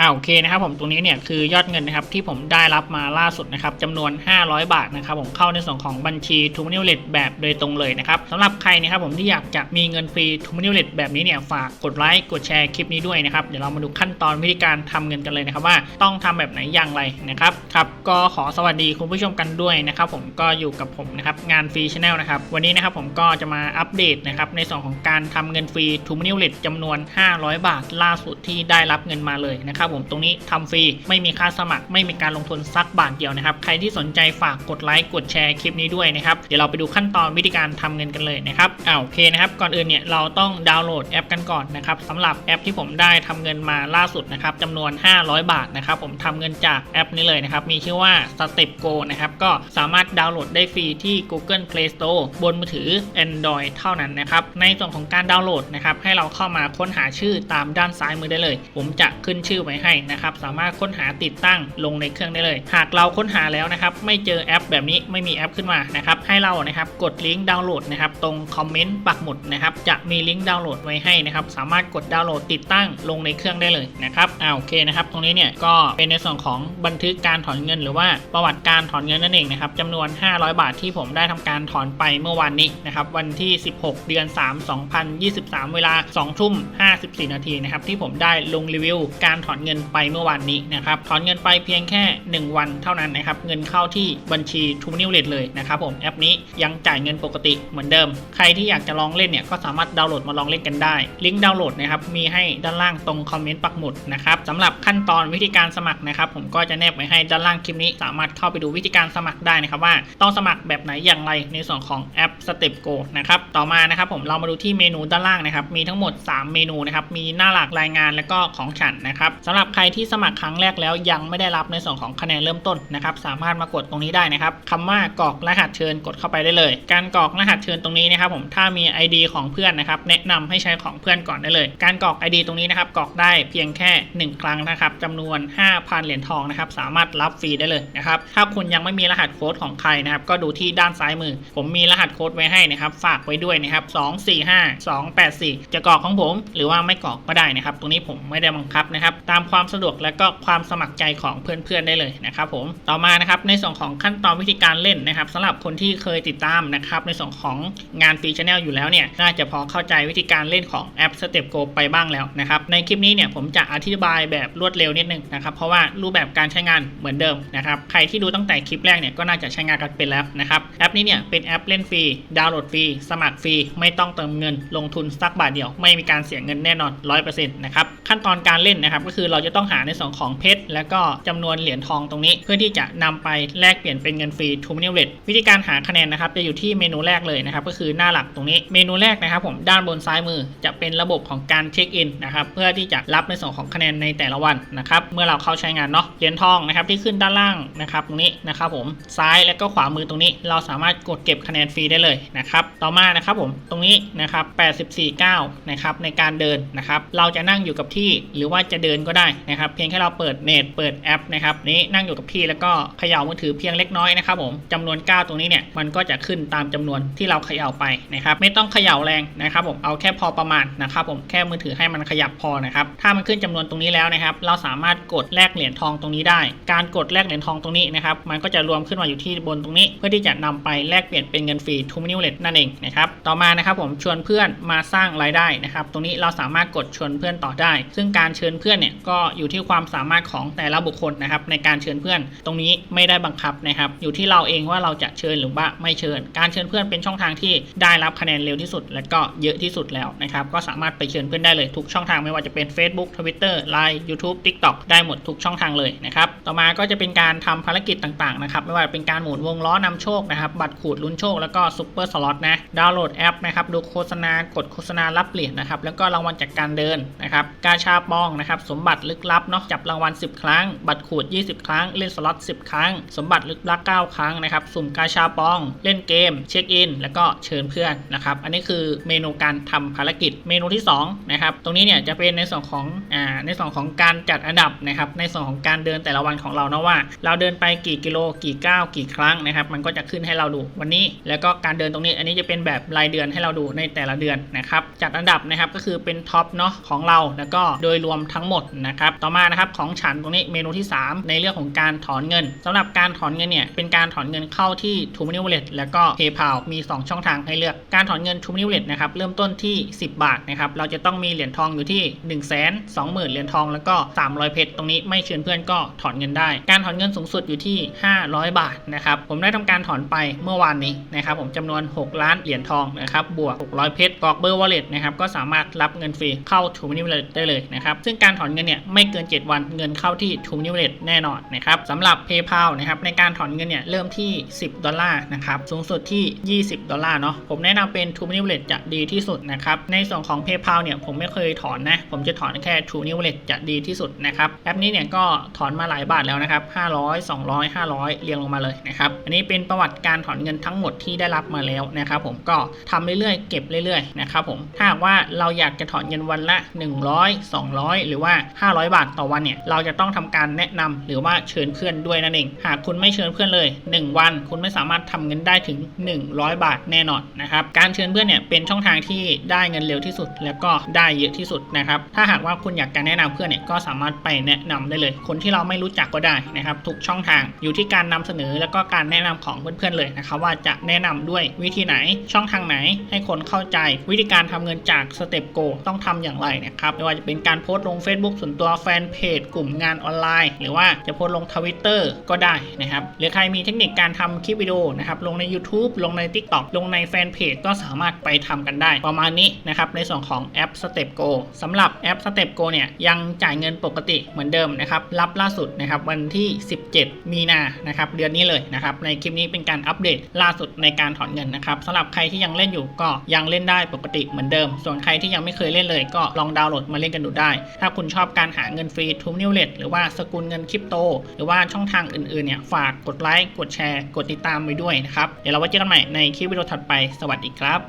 อ่าโอเคนะครับผมตรงนี้เนี่ยคือยอดเงินนะครับที่ผมได้รับมาล่าสุดนะครับจำนวน 500 บาทนะครับผมเข้าในส่วนของบัญชีทูมินิเลตแบบโดยตรงเลยนะครับสำหรับใครนะครับผมที่อยากจะมีเงินฟรีทูมินิเลตแบบนี้เนี่ยฝากกดไลค์กดแชร์คลิปนี้ด้วยนะครับเดี๋ยวเรามาดูขั้นตอนวิธีการทำเงินกันเลยนะครับว่าต้องทำแบบไหนอย่างไรนะครับครับก็ขอสวัสดีคุณผู้ชมกันด้วยนะครับผมก็อยู่กับผมนะครับงานฟรีชาแนลนะครับวันนี้นะครับผมก็จะมาอัปเดตนะครับในส่วนของการทำเงินฟรีทูมินิเลตจำนวน 500 บาทล่าสุดที่ได้รับเงินมาเลยนะครับผมตรงนี้ทำฟรีไม่มีค่าสมัคร ไม่มีการลงทุนสักบาทเดียวนะครับ ใครที่สนใจฝากกดไลค์กดแชร์คลิปนี้ด้วยนะครับเดี๋ยวเราไปดูขั้นตอนวิธีการทำเงินกันเลยนะครับอ่าโอเคนะครับก่อนอื่นเนี่ยเราต้องดาวน์โหลดแอปกันก่อนนะครับสำหรับแอปที่ผมได้ทำเงินมาล่าสุดนะครับจำนวน 500 บาทนะครับผมทำเงินจากแอปนี้เลยนะครับมีชื่อว่า Step Go นะครับก็สามารถดาวน์โหลดได้ฟรีที่ Google Play Store บนมือถือ Android เท่านั้นนะครับในส่วนของการดาวน์โหลดนะครับให้เราเข้ามาค้นหาชื่อตามด้านซ้ายมือได้เลย ผมจะขึ้นชื่อไว้ให้นะครับสามารถค้นหาติดตั้งลงในเครื่องได้เลย หากเราค้นหาแล้วนะครับไม่เจอแอปแบบนี้ไม่มีแอปขึ้นมานะครับให้เรานะครับกดลิงก์ดาวน์โหลดนะครับตรงคอมเมนต์ปักหมุดนะครับจะมีลิงก์ดาวน์โหลดไว้ให้นะครับสามารถกดดาวน์โหลดติดตั้งลงในเครื่องได้เลยนะครับอ่าโอเคนะครับตรงนี้เนี่ยก็เป็นในส่วนของบันทึกการถอนเงิน หรือว่าประวัติการถอนเงินนั่นเองนะครับจำนวน 500 บาทที่ผมได้ทำการถอนไปเมื่อวานนี้นะครับวันที่ 16 เดือน 3 2023 เวลา2ทุ่ม54 นาทีนะครับที่ผมได้ลงรีวิวการถอนเงินงินไปเมื่อวานนี้นะครับถอนเงินไปเพียงแค่ 1 วันเท่านั้นนะครับเงินเข้าที่บัญชีทูนิวเลตเลยนะครับผมแอปนี้ยังจ่ายเงินปกติเหมือนเดิม ใครที่อยากจะลองเล่นเนี่ยก็สามารถดาวน์โหลดมาลองเล่นกันได้ ลิงก์ดาวน์โหลดนะครับมีให้ด้านล่างตรงคอมเมนต์ปักหมุดนะครับสำหรับขั้นตอนวิธีการสมัครนะครับผมก็จะแนบไว้ให้ด้านล่างคลิปนี้ สามารถเข้าไปดูวิธีการสมัครได้นะครับว่าต้องสมัครแบบไหนอย่างไรในส่วนของแอป Step Go นะครับต่อมานะครับผมเรามาดูที่เมนูด้านล่างนะครับมีทั้งหมด 3 เมนูนะครับมีหน้าหลักรายงานและก็ของฉันนะครับสำหรับใครที่สมัครครั้งแรกแล้วยังไม่ได้รับในส่วนของคะแนนเริ่มต้นนะครับสามารถมากดตรงนี้ได้นะครับคำว่ากรอกรหัสเชิญกดเข้าไปได้เลย การกรอกรหัสเชิญตรงนี้นะครับผมถ้ามี ID ของเพื่อนนะครับแนะนำให้ใช้ของเพื่อนก่อนได้เลย การกรอก ID ตรงนี้นะครับกรอกได้เพียงแค่ 1 ครั้งนะครับจำนวน 5,000 เหรียญทองนะครับสามารถรับฟรีได้เลยนะครับถ้าคุณยังไม่มีรหัสโค้ดของใครนะครับก็ดูที่ด้านซ้ายมือ ผมมีรหัสโค้ดไว้ให้นะครับฝากไว้ด้วยนะครับ245 284 จะกรอกของผม หรือว่าไม่กรอกก็ได้นะครับตรงนี้ผมไม่ได้บังคับนะครับตามความสะดวกและก็ความสมัครใจของเพื่อนๆได้เลยนะครับผมต่อมานะครับในส่วนของขั้นตอนวิธีการเล่นนะครับสำหรับคนที่เคยติดตามนะครับในส่วนของงานฟรีชแนลอยู่แล้วเนี่ยน่าจะพอเข้าใจวิธีการเล่นของแอป Step Go ไปบ้างแล้วนะครับในคลิปนี้เนี่ยผมจะอธิบายแบบรวดเร็วนิดนึงนะครับเพราะว่ารูปแบบการใช้งานเหมือนเดิมนะครับใครที่ดูตั้งแต่คลิปแรกเนี่ยก็น่าจะใช้งานกันเป็นแล้วนะครับแอปนี้เนี่ยเป็นแอปเล่นฟรีดาวน์โหลดฟรีสมัครฟรีไม่ต้องเติมเงินลงทุนสักบาทเดียว ไม่มีการเสียเงินแน่นอน 100%นะครับขั้นตอนการเล่นนะครับก็คือเราจะต้องหาในส่วนของเพชรแล้วก็จำนวนเหรียญทองตรงนี้ เพื่อที่จะนำไปแลกเปลี่ยนเป็นเงินฟรีทูมินิเลตวิธีการหาคะแนนนะครับจะอยู่ที่เมนูแรกเลยนะครับก็คือหน้าหลักตรงนี้เมนูแรกนะครับผมด้านบนซ้ายมือจะเป็นระบบของการเช็คอินนะครับเพื่อที่จะรับในส่วนของคะแนนในแต่ละวันนะครับเมื่อเราเข้าใช้งานเนาะเหรียญทองนะครับที่ขึ้นด้านล่างนะครับตรงนี้นะครับผมซ้ายและก็ขวามือตรงนี้ เราสามารถกดเก็บคะแนนฟรีได้เลยนะครับต่อมานะครับผมตรงนี้นะครับ84 9นะครับในการเดินนะครับเราจะนั่งอยู่กับที่หรือว่าจะเดินก็ได้นะครับเพียงแค่เราเปิดเน็ตเปิดแอปนะครับนี้นั่งอยู่กับที่แล้วก็เขย่ามือถือเพียงเล็กน้อยนะครับผมจำนวน 9 ตรงนี้เนี่ยมันก็จะขึ้นตามจำนวนที่เราเขย่าไปนะครับไม่ต้องเขย่าแรงนะครับผมเอาแค่พอประมาณนะครับผมแค่มือถือให้มันขยับพอนะครับถ้ามันขึ้นจำนวนตรงนี้แล้วนะครับเราสามารถกดแลกเหรียญทองตรงนี้ได้ การกดแลกเหรียญทองตรงนี้นะครับมันก็จะรวมขึ้นมาอยู่ที่บนตรงนี้ เพื่อที่จะนำไปแลกเปลี่ยนเป็นเงินฟรีทูมินิเลตนั่นเองนะครับต่อมานะครับผมชวนเพื่อนมาสร้างรายได้นะครับตรงนี้เราสามารถกดชวนเพื่อนต่อได้ ซึ่งการเชิญเพื่อนเนี่ยก็อยู่ที่ความสามารถของแต่ละบุคคลนะครับ ในการเชิญเพื่อน ตรงนี้ไม่ได้บังคับนะครับ อยู่ที่เราเองว่าเราจะเชิญหรือว่าไม่เชิญ การเชิญเพื่อนเป็นช่องทางที่ได้รับคะแนนเร็วที่สุด และก็เยอะที่สุดแล้วนะครับ ก็สามารถไปเชิญเพื่อนได้เลยทุกช่องทางไม่ว่าจะเป็น Facebook Twitter Line YouTube TikTok ได้หมดทุกช่องทางเลยนะครับ ต่อมาก็จะเป็นการทำภารกิจต่างๆนะครับ ไม่ว่าเป็นการหมุนวงล้อนำโชคนะครับ บัตรขูดลุ้นโชค แล้วก็ซุปเปอร์สล็อตนะ ดาวน์โหลดแอปนะครับ ดูโฆษณา กดโฆษณารับเหรียญนะครับ แล้วก็รางวัลจากการเดินนะครับ กาชาปองนะครับ สมบัติลึกลับเนาะจับรางวัล 10 ครั้ง บัตรขูด 20 ครั้ง เล่นสล็อต 10 ครั้ง สมบัติลึกลับ 9 ครั้งนะครับ สุ่มกาชาปอง เล่นเกม เช็คอิน แล้วก็เชิญเพื่อนนะครับ อันนี้คือเมนูการทำภารกิจ เมนูที่2นะครับ ตรงนี้เนี่ยจะเป็นในส่วนของ อ่า ในส่วนของการจัดอันดับนะครับ ในส่วนของการเดินแต่ละวันของเรานะว่า เราเดินไปกี่กิโล กี่ก้าว กี่ครั้งนะครับ มันก็จะขึ้นให้เราดูวันนี้ แล้วก็การเดินตรงนี้ อันนี้จะเป็นแบบรายเดือนให้เราดูในแต่ละเดือนนะครับ จัดอันดับนะครับ ก็คือเป็นท็อปเนาะของเรา แล้วก็โดยรวมทั้งหมดนะครับต่อมานะครับของฉันตรงนี้เมนูที่ 3 ในเรื่องของการถอนเงินสำหรับการถอนเงินเนี่ยเป็นการถอนเงินเข้าที่ t o m o n e y Wallet แล้วก็ PayPal มี 2 ช่องทางให้เลือกการถอนเงิน t o m o n e y Wallet นะครับเริ่มต้นที่ 10 บาทนะครับเราจะต้องมีเหรียญทองอยู่ที่1 2 0 0 0 0เหรียญทองแล้วก็ 300 เพชรตรงนี้ไม่เชิญเพื่อนก็ถอนเงินได้ การถอนเงินสูงสุดอยู่ที่ 500 บาทนะครับผมได้ทำการถอนไปเมื่อวานนี้นะครับผมจำนวน 6 ล้านเหรียญทองนะครับบวก 600 เพชรกรอกเบอร์ wallet นะครับก็สามารถรับเงินฟรีเข้า t o m o n e y Wallet ได้เลยนะครับซึ่งการถอนเงินเนี่ยไม่เกิน 7 วันเงินเข้าที่ t o m o n e y Wallet แน่นอนนะครับสำหรับ PayPal นะครับในการถอนเงินเนี่ยเริ่มที่ 10 ดอลลาร์นะครับสูงสุดที่ 20 ดอลลาร์เนาะผมแนะนำเป็น t o m o n e y Wallet จะดีที่สุดนะครับในส่วนของ PayPal เนี่ยผมไม่เคยถอนนะผมจะถอนแค่ t o m o n e y Wallet จะดีที่สุดนะครับแอปนี้เนี่ยก็ถอนมาหลายบาทแล้วนะครับ500 200 500 เรียงลงมาเลยนะครับอันนี้เป็นประวัติการถอนเงินทั้งหมดที่ได้รับมาแล้วนะครับผมก็ทำเรื่อยๆเก็บเรื่อยๆนะครับผมถ้าหากว่าเราอยากจะถอนเงินวันละ 100 200 หรือว่า500 บาทต่อวันเนี่ยเราจะต้องทำการแนะนำหรือว่าเชิญเพื่อนด้วยนั่นเอง หากคุณไม่เชิญเพื่อนเลย 1 วัน คุณไม่สามารถทำเงินได้ถึง 100 บาทแน่นอนนะครับการเชิญเพื่อนเนี่ยเป็นช่องทางที่ได้เงินเร็วที่สุด แล้วก็ได้เยอะที่สุดนะครับถ้าหากว่าคุณอยากจะแนะนำเพื่อนเนี่ยก็สามารถไปแนะนำได้เลย คนที่เราไม่รู้จักก็ได้นะครับทุกช่องทางอยู่ที่การนำเสนอแล้วก็การแนะนำของเพื่อนๆเลยนะครับว่าจะแนะนำด้วยวิธีไหนช่องทางไหนให้คนเข้าใจ วิธีการทำเงินจากสเต็ปโกต้องทำอย่างไรนะครับไม่ว่าจะเป็นการโพสต์ลง Facebook ส่วนตัวแฟนเพจกลุ่มงานออนไลน์ หรือว่าจะโพสลงทวิตเตอร์ก็ได้นะครับ หรือใครมีเทคนิคการทำคลิปวิดีโอนะครับลงใน YouTube ลงใน TikTok ลงในแฟนเพจก็สามารถไปทำกันได้ ประมาณนี้นะครับในส่วนของแอป Step Go สำหรับแอป Step Go เนี่ยยังจ่ายเงินปกติเหมือนเดิมนะครับรับล่าสุดนะครับวันที่ 17 มีนานะครับเดือนนี้เลยนะครับในคลิปนี้เป็นการอัปเดตล่าสุดในการถอนเงินนะครับสำหรับใครที่ยังเล่นอยู่ก็ยังเล่นได้ปกติเหมือนเดิม ส่วนใครที่ยังไม่เคยเล่นเลย ก็ลองดาวน์โหลดมาเล่นกันดูได้ ถ้าคุณชอบการหาเงินฟรีทูนิวเลตหรือว่าสกุลเงินคริปโต หรือว่าช่องทางอื่นๆเนี่ยฝากกดไลค์กดแชร์ กดติดตามไว้ด้วยนะครับ เดี๋ยวเราไว้เจอกันใหม่ในคลิปวิดีโอถัดไปสวัสดีครับ